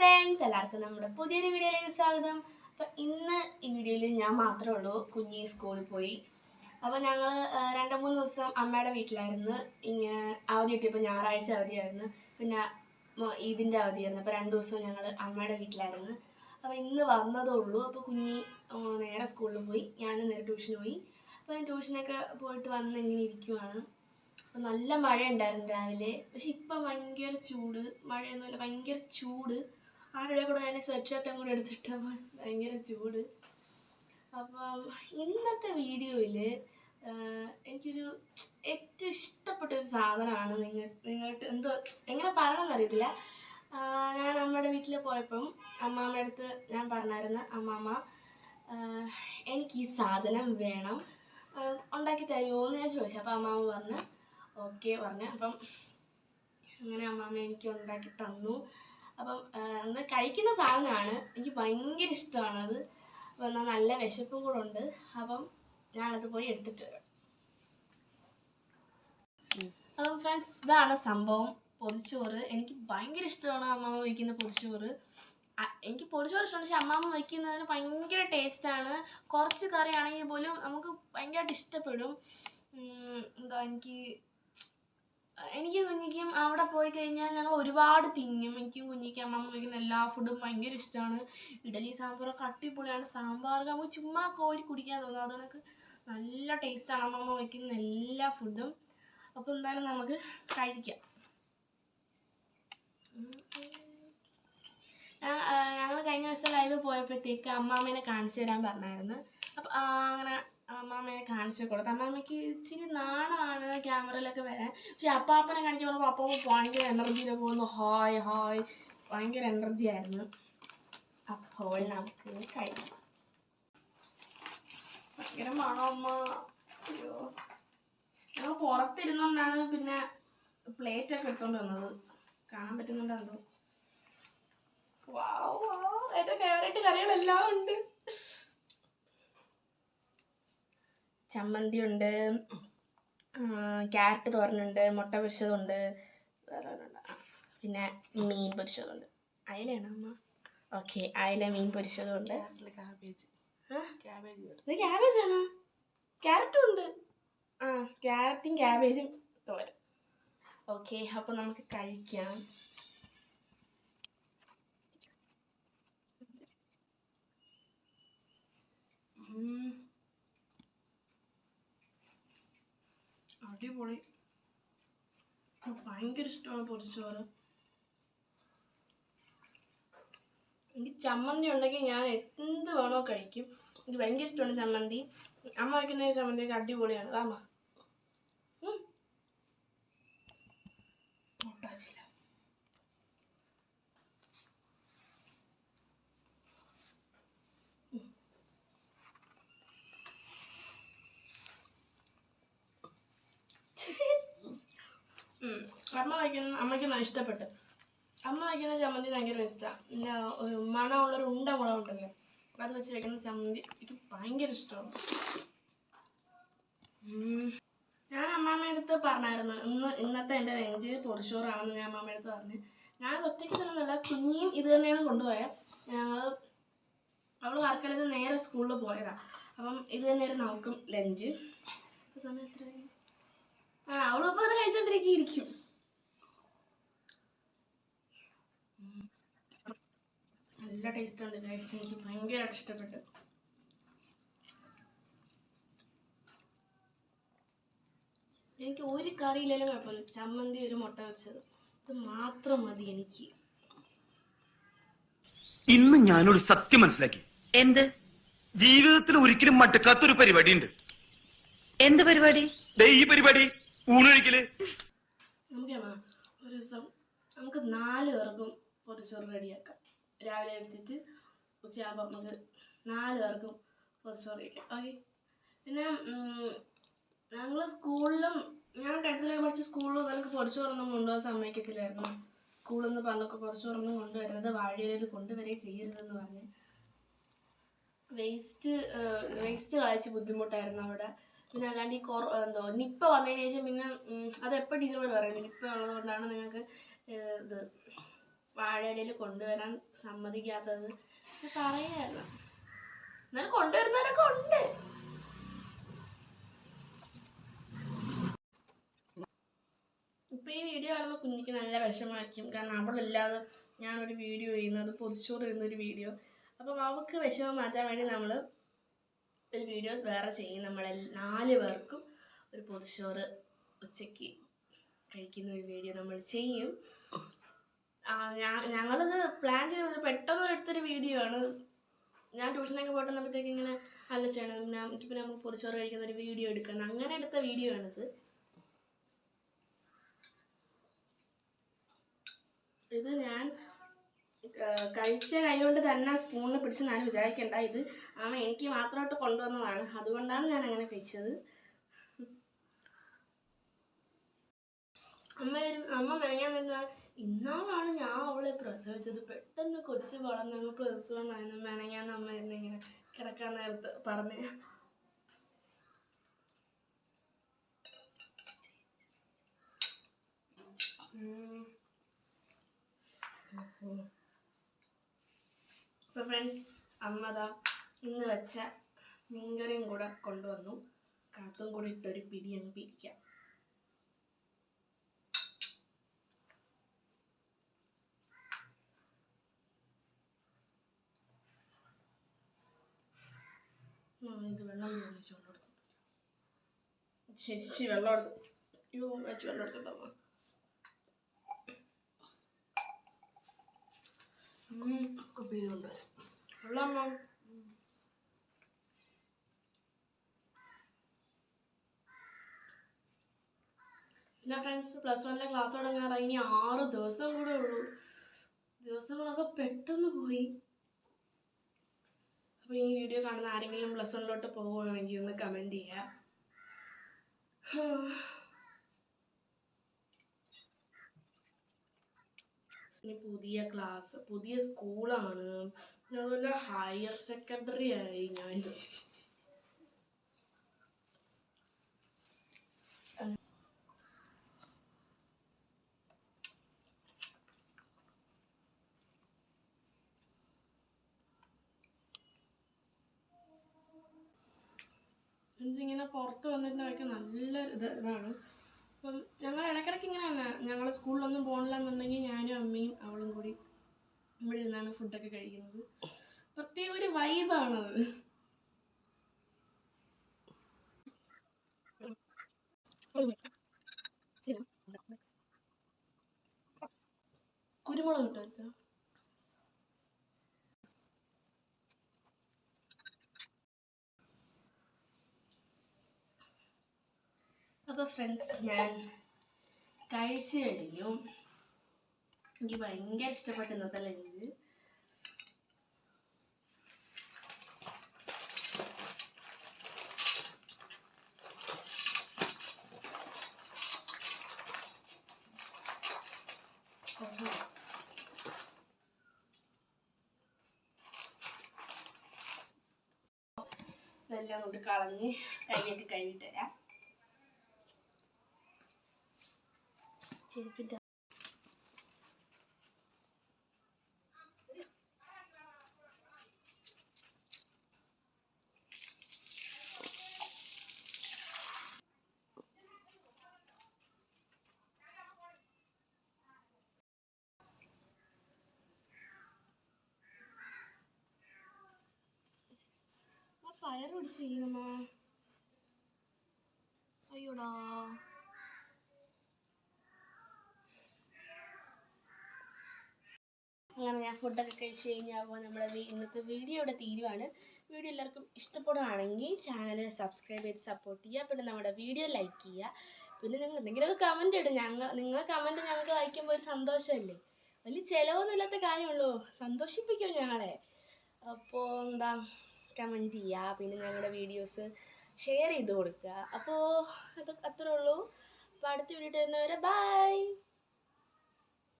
Friends എല്ലാവർക്കും നമ്മുടെ പുതിയൊരു വീഡിയോയിലേക്ക് സ്വാഗതം. അപ്പം ഇന്ന് ഈ വീഡിയോയിൽ ഞാൻ മാത്രമേ ഉള്ളൂ. കുഞ്ഞി സ്കൂളിൽ പോയി. അപ്പോൾ ഞങ്ങൾ രണ്ട് മൂന്ന് ദിവസം അമ്മയുടെ വീട്ടിലായിരുന്നു. ഇങ്ങനെ അവധി കിട്ടിയപ്പോൾ ഞായറാഴ്ച അവധിയായിരുന്നു. പിന്നെ ഇതിന്റെ അവധിയായിരുന്നു. അപ്പോൾ രണ്ട് ദിവസം ഞങ്ങൾ അമ്മയുടെ വീട്ടിലായിരുന്നു. അപ്പോൾ ഇന്ന് വന്നതേ ഉള്ളൂ. അപ്പോൾ കുഞ്ഞി നേരെ സ്കൂളിൽ പോയി. ഞാൻ നേരെ ട്യൂഷന് പോയി. അപ്പോൾ ഞാൻ ട്യൂഷനൊക്കെ പോയിട്ട് വന്ന് ഇങ്ങനെ ഇരിക്കുവാണ്. അപ്പം നല്ല മഴ ഉണ്ടായിരുന്നു രാവിലെ. പക്ഷെ ഇപ്പം ഭയങ്കര ചൂട്. മഴയൊന്നുമില്ല ഭയങ്കര ചൂട്. ആരുടെ കൂടെ ഞാൻ സ്വെറ്റ് കൂടെ എടുത്തിട്ടപ്പോൾ ഭയങ്കര ചൂട്. അപ്പം ഇന്നത്തെ വീഡിയോയിൽ എനിക്കൊരു ഏറ്റവും ഇഷ്ടപ്പെട്ട ഒരു സാധനമാണ് നിങ്ങൾ നിങ്ങൾക്ക് എന്തോ എങ്ങനെ പറയണമെന്ന് അറിയത്തില്ല. ഞാൻ അമ്മയുടെ വീട്ടിൽ പോയപ്പം അമ്മാമ്മയുടെ അടുത്ത് ഞാൻ പറഞ്ഞായിരുന്നു അമ്മാമ്മ എനിക്ക് ഈ സാധനം വേണം. ഉണ്ടാക്കി തരുമോ എന്ന് ഞാൻ ചോദിച്ചു. അപ്പോൾ അമ്മാമ്മ പറഞ്ഞു ഓക്കെ പറഞ്ഞു. അപ്പം അങ്ങനെ അമ്മാമ്മ എനിക്ക് ഉണ്ടാക്കി തന്നു. അപ്പം എന്നാൽ കഴിക്കുന്ന സാധനമാണ്. എനിക്ക് ഭയങ്കര ഇഷ്ടമാണത് അപ്പം എന്നാൽ നല്ല വിശപ്പും കൂടെ ഉണ്ട്. അപ്പം ഞാനത് പോയി എടുത്തിട്ട് വരാം. അപ്പം ഫ്രണ്ട്സ് ഇതാണ് സംഭവം. പൊതിച്ചോറ്. എനിക്ക് ഭയങ്കര ഇഷ്ടമാണ് അമ്മാമ്മ വയ്ക്കുന്ന പൊതിച്ചോറ്. എനിക്ക് പൊതിച്ചോറ് ഇഷ്ടമാണ്. പക്ഷെ അമ്മാമ്മ വയ്ക്കുന്നതിന് ഭയങ്കര ടേസ്റ്റാണ്. കുറച്ച് കറിയാണെങ്കിൽ പോലും നമുക്ക് ഭയങ്കരമായിട്ട് ഇഷ്ടപ്പെടും. എന്താ എനിക്ക് എനിക്ക് കുഞ്ഞിക്കും അവിടെ പോയി കഴിഞ്ഞാൽ ഞങ്ങൾ ഒരുപാട് തിന്നും. എനിക്കും കുഞ്ഞിക്കും വയ്ക്കുന്ന എല്ലാ ഫുഡും ഭയങ്കര ഇഷ്ടമാണ്. ഇഡലി സാമ്പാറൊക്കെ അടിപൊളിയാണ്. സാമ്പാർ നമുക്ക് ചുമ്മാ കോരി കുടിക്കാൻ തോന്നും. അത് കണക്ക് നല്ല ടേസ്റ്റാണ് അമ്മമ്മ വയ്ക്കുന്ന എല്ലാ ഫുഡും അപ്പോൾ എന്തായാലും നമുക്ക് കഴിക്കാം. ഞങ്ങൾ കഴിഞ്ഞ ദിവസം ലൈവ് പോയപ്പോഴത്തേക്ക് അമ്മാമ്മേനെ കാണിച്ചു തരാൻ പറഞ്ഞായിരുന്നു. അപ്പം അങ്ങനെ അമ്മാമ്മയെ കാണിച്ചു കൊടുത്തു. അമ്മാമ്മയ്ക്ക് ഇച്ചിരി നാണമാണ് ക്യാമറയിലൊക്കെ വരാൻ. പക്ഷെ അപ്പാപ്പനെ കാണിക്കാൻ പറഞ്ഞപ്പോൾ അപ്പാപ്പ ഭയങ്കര എനർജിയിൽ പോകുന്നു. Hi hi. ഭയങ്കര എനർജി ആയിരുന്നു. അപ്പോൾ നമുക്ക് കഴിക്കാം. ഭയങ്കര മണം അമ്മ. അയ്യോ. ഞങ്ങൾ പുറത്തിരുന്നോണ്ടാണ് പിന്നെ പ്ലേറ്റ് ഒക്കെ എടുത്തോണ്ട് വന്നത്. കാണാൻ പറ്റുന്നുണ്ടോ വാവ് വാവ് എന്റെ ഫേവറേറ്റ് കറികളെല്ലാം ഉണ്ട്. ചമ്മന്തി ഉണ്ട് ക്യാരറ്റ് തോരനുണ്ട് മുട്ട പൊരിച്ചതുണ്ട് വേറെ. പിന്നെ മീൻ പൊരിച്ചതുണ്ട്. അയലയാണോ അമ്മ? ഓക്കെ അയല മീൻ പൊരിച്ചതുണ്ട്. ഇത് ക്യാബേജ് ആണോ? ക്യാരറ്റും ഉണ്ട്. ആ ക്യാരറ്റും ക്യാബേജും തോരൻ. ഓക്കെ അപ്പോൾ നമുക്ക് കഴിക്കാം. ഉം. അടിപൊളി. ഭയങ്കര ഇഷ്ടമാണ് പൊരിച്ചോറ്. എനിക്ക് ചമ്മന്തി ഉണ്ടെങ്കിൽ ഞാൻ എന്ത് വേണോ കഴിക്കും. എനിക്ക് ഭയങ്കര ഇഷ്ടമാണ് ചമ്മന്തി. അമ്മ വയ്ക്കുന്ന ചമ്മന്തിയൊക്കെ അടിപൊളിയാണ്. വാമ അമ്മ വയ്ക്കുന്ന അമ്മയ്ക്ക് ഇഷ്ടപ്പെട്ടു. അമ്മ വയ്ക്കുന്ന ചമ്മന്തി ഭയങ്കര ഇഷ്ടമാണ് പിന്നെ ഒരു മണമുള്ളൊരു ഉണ്ട മുളക് ഉണ്ടല്ലോ അത് വെച്ച് വെക്കുന്ന ചമ്മന്തി എനിക്ക് ഭയങ്കര ഇഷ്ടമാണ് ഞാൻ അമ്മാമ്മയടുത്ത് പറഞ്ഞായിരുന്നു ഇന്ന് ഇന്നത്തെ എന്റെ റേഞ്ച് പൊറിച്ചോറാണെന്ന് ഞാൻ അമ്മാമ്മയടുത്ത് പറഞ്ഞു. ഞാൻ ഒറ്റയ്ക്ക് തന്നെയല്ല കുഞ്ഞിയും ഇത് തന്നെയാണ് കൊണ്ടുപോയത് ഞങ്ങൾ അവൾ വർക്കലത്ത് നേരെ സ്കൂളിൽ പോയതാ. അപ്പം ഇത് തന്നെയായിരുന്നു നമുക്കും ലഞ്ച് സമയം ആ അവളിപ്പോൾ അത് കഴിച്ചോണ്ടിരിക്കും നല്ല ടേസ്റ്റ് ഉണ്ട് ഗൈസ് എനിക്ക് ഭയങ്കര ഇഷ്ടപ്പെട്ടു എനിക്ക് ഒരു കറിയില്ലെങ്കിലും കുഴപ്പമില്ല. ചമ്മന്തി ഒരു മുട്ട വെച്ചത്. ഇത് മാത്രം മതി എനിക്ക്. ഇന്ന് ഞാനൊരു സത്യം മനസ്സിലാക്കി. എന്ത്? ജീവിതത്തിൽ ഒരിക്കലും മടുക്കാത്തൊരു പരിപാടി ഉണ്ട് എന്ത് പരിപാടി? ദേ ഈ പരിപാടി ഊണൊഴിക്കൽ. നമുക്ക് അമ്മ ഒരു ദിവസം നമുക്ക് നാല് പേർക്കും പൊതിച്ചോറ് റെഡിയാക്കാം. രാവിലെ അടിച്ചിട്ട് ഉച്ചയാകുമ്പോൾ നമുക്ക് നാല് പേർക്കും പൊതിച്ചോറ് കഴിക്കാം ഓക്കെ പിന്നെ ഞങ്ങൾ സ്കൂളിലും ഞാൻ ടെൻത്തിലൊക്കെ പഠിച്ച സ്കൂളിലും നമുക്ക് പൊതിച്ചോറൊന്നും കൊണ്ടുപോകാൻ സമ്മതിക്കത്തില്ലായിരുന്നു. സ്കൂളിൽ നിന്ന് പറഞ്ഞൊക്കെ പൊതിച്ചോറൊന്നും കൊണ്ടുവരരുത് വാഴയിലയിൽ കൊണ്ടുവരേ ചെയ്യരുതെന്ന് പറഞ്ഞ്. വേസ്റ്റ് വേസ്റ്റ് കളയിച്ച് ബുദ്ധിമുട്ടായിരുന്നു അവിടെ. പിന്നെ അല്ലാണ്ട് ഈ കൊറ എന്തോ നിപ്പ വന്നതിന് ശേഷം പിന്നെ അതെപ്പോൾ ടീച്ചർമാർ പറയുന്നത്? നിപ്പ ഉള്ളതുകൊണ്ടാണ് നിങ്ങൾക്ക് ഇത് വാഴയിലയിൽ കൊണ്ടുവരാൻ സമ്മതിക്കാത്തത് പറയായിരുന്നു. എന്നാലും കൊണ്ടുവരുന്നവരൊക്കെ ഉണ്ട്. ഇപ്പൊ ഈ വീഡിയോ കാണുമ്പോൾ കുഞ്ഞിക്ക് നല്ല വിഷമായിരിക്കും കാരണം അവളില്ലാതെ ഞാനൊരു വീഡിയോ ചെയ്യുന്നത് പൊതിച്ചോറ് ചെയ്യുന്നൊരു വീഡിയോ. അപ്പം അവൾക്ക് വിഷമം മാറ്റാൻ വേണ്ടി നമ്മൾ ഒരു വീഡിയോസ് വേറെ ചെയ്യും. നമ്മളെ നാല് പേർക്കും ഒരു പൊതിച്ചോറ് ഉച്ചയ്ക്ക് കഴിക്കുന്ന ഒരു വീഡിയോ നമ്മൾ ചെയ്യും. ഞങ്ങളിത് പ്ലാൻ ചെയ്തത് പെട്ടെന്ന് എടുത്തൊരു വീഡിയോ ആണ്. ഞാൻ ട്യൂഷനൊക്കെ പോയിട്ട് വന്നപ്പോഴത്തേക്ക് ഇങ്ങനെ ആലോചിച്ചാണ് പിന്നെ നമുക്ക് പൊറിച്ചോറ് കഴിക്കുന്ന ഒരു വീഡിയോ എടുക്കണം അങ്ങനെ എടുത്ത വീഡിയോ ആണിത്. ഇത് ഞാൻ കഴിച്ച കൈ കൊണ്ട് തന്നെ സ്പൂണിൽ പിടിച്ച് ഞാൻ വിചാരിക്കണ്ട. ഇത് ആമ എനിക്ക് മാത്രമായിട്ട് കൊണ്ടുവന്നതാണ്. അതുകൊണ്ടാണ് ഞാൻ അങ്ങനെ കഴിച്ചത്. അമ്മ അമ്മ മെനങ്ങാൻ നിന്നാൽ ഇന്നാളാണ് ഞാൻ അവളെ പ്രസവിച്ചത്. പെട്ടെന്ന് കൊച്ചു വളർന്നങ്ങ് പ്ലസ് വൺ ആയിരുന്നു ഞാൻ അമ്മ ഇരുന്ന് ഇങ്ങനെ കിടക്കാൻ നേരത്ത് പറഞ്ഞു. അപ്പോൾ ഫ്രണ്ട്സ് അമ്മതാ ഇന്ന് വെച്ച മീൻകറിയും കൂടെ കൊണ്ടുവന്നു. കാത്തും കൂടി ഇട്ടൊരു പിടി അങ്ങ് പിടിക്കാം. ഇത് വെള്ളം തോന്നിച്ച് വെള്ളം എടുത്തു ചേച്ചി വെള്ളം എടുത്തു. അയ്യോ വെച്ച് വെള്ളം വെള്ളം പിന്നെ ഫ്രണ്ട്സ് പ്ലസ് വണ്ണിലെ ക്ലാസ് തുടങ്ങാറായി. ഇനി ആറ് ദിവസം കൂടെ ഉള്ളൂ. ദിവസങ്ങളൊക്കെ പെട്ടെന്ന് പോയി. അപ്പോൾ ഈ വീഡിയോ കാണുന്ന ആരെങ്കിലും പ്ലസ് വണ്ണിലോട്ട് പോവുകയാണെങ്കിൽ ഒന്ന് കമന്റ് ചെയ്യുക ഇനി പുതിയ ക്ലാസ് പുതിയ സ്കൂളാണ് അതുപോലെ ഹയർ സെക്കൻഡറി ആയി ഞാൻ. ഇങ്ങനെ പുറത്ത് വന്നിട്ട് വഴിക്ക് നല്ല ഇത് ഇതാണ്. അപ്പം ഞങ്ങൾ ഇടയ്ക്കിടയ്ക്ക് ഇങ്ങനെയാണ് ഞങ്ങൾ സ്കൂളിലൊന്നും പോകണില്ല എന്നുണ്ടെങ്കിൽ ഞാനും അമ്മയും അവളും കൂടി ഇവിടെ ഇരുന്നാണ് ഫുഡൊക്കെ കഴിക്കുന്നത്. പ്രത്യേക ഒരു വൈബാണത് കുരുമുളക് ഇട്ടോ വെച്ചോ അപ്പോൾ ഫ്രണ്ട്സ് ഞാൻ കഴിച്ചു കഴിഞ്ഞു. എനിക്ക് ഭയങ്കര ഇഷ്ടപ്പെട്ടു ഇന്നത്തെ ലഞ്ച്. ഇതെല്ലാം കൊണ്ട് കളഞ്ഞ് കൈയൊക്കെ കഴുകിട്ട് ചെരുപ്പിന്റെ ഫയർ പിടിച്ചിരിക്കുന്നമ്മ അയ്യോടാ. അങ്ങനെ ഞാൻ ഫുഡൊക്കെ കഴിച്ച് കഴിഞ്ഞപ്പോൾ നമ്മുടെ ഇന്നത്തെ വീഡിയോ ഇവിടെ തീരുവാണ്. വീഡിയോ എല്ലാവർക്കും ഇഷ്ടപ്പെടുകയാണെങ്കിൽ ചാനൽ സബ്സ്ക്രൈബ് ചെയ്ത് സപ്പോർട്ട് ചെയ്യുക. പിന്നെ നമ്മുടെ വീഡിയോ ലൈക്ക് ചെയ്യുക. പിന്നെ നിങ്ങൾ എന്തെങ്കിലുമൊക്കെ കമന്റ് ഇടും. ഞങ്ങൾ നിങ്ങൾ കമന്റ് ഞങ്ങൾക്ക് വായിക്കുമ്പോൾ ഒരു സന്തോഷമല്ലേ? വലിയ ചിലവൊന്നുമില്ലാത്ത കാര്യമുള്ളൂ. സന്തോഷിപ്പിക്കും ഞങ്ങളെ. അപ്പോൾ എന്താ കമന്റ് ചെയ്യുക. പിന്നെ ഞങ്ങളുടെ വീഡിയോസ് ഷെയർ ചെയ്ത് കൊടുക്കുക. അപ്പോൾ അത് അത്രേ ഉള്ളൂ. അപ്പോൾ അടുത്ത വീഡിയോ വരുന്നവരെ ബൈ